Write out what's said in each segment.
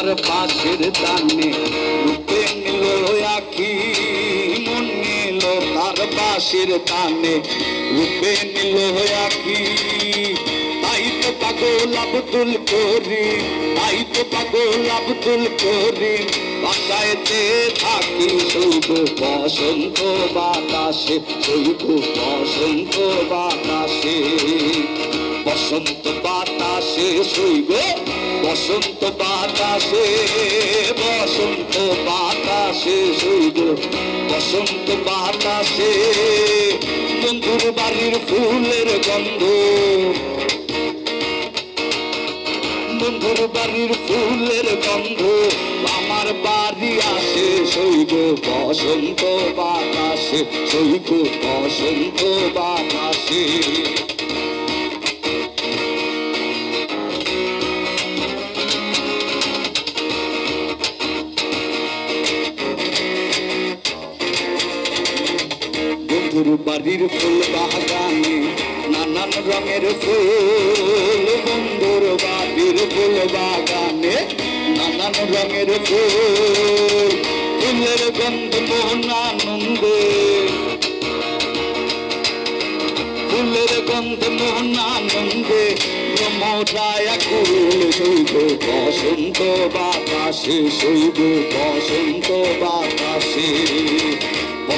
তার পাশের দানে রূপে নিল আখি, মন নিল তার পাশের দানে রূপে নিল আখি। তাই তো পাগল আব্দুল করি তাই তো পাগল আব্দুল করি বাসায়তে থাকি শৈব বসন্ত বাতাসে শৈব বসন্ত বাতাসে। বসন্ত বাতাসে শৈব বসন্ত বাতাসে বসন্ত বাতাসে শৈব বসন্ত বাতাসে বন্ধুর বাড়ির ফুলের গন্ধ। বন্ধুর বাড়ির ফুলের গন্ধ, আমার বাড়ি আসে শৈব বসন্ত বাতাসে শৈব বসন্ত বাতাসে। বন্ধুর বাড়ির ফুল বাগানে, নানান রঙের ফুল, বন্ধুর বাড়ির ফুল বাগানে, নানান রঙের ফুল, ফুলের গন্ধ মোহন আনন্দে ফুলের গন্ধ মোহন আনন্দে ভ্রমরায়া কুল শৈব বসন্ত বাতাসে, শৈব বসন্ত বাতাসে।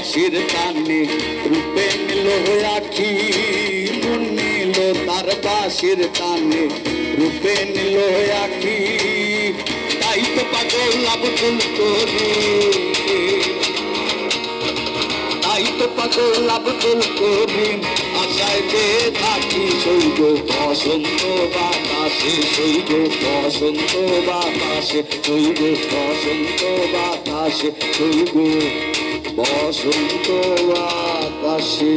বাসির টানে রূপে নিল আখি, মন নিল তার বাসির টানে, রূপে নিল আখি। তাই তো পাগল আব্দুল করি। তাই তো পাগল আব্দুল করিম আশায় যে থাকি শৈব বসন্ত বাতাসে শৈব বসন্ত বাতাসে শৈব বসন্ত বাতাসে শৈব বসন্ত বাতাসে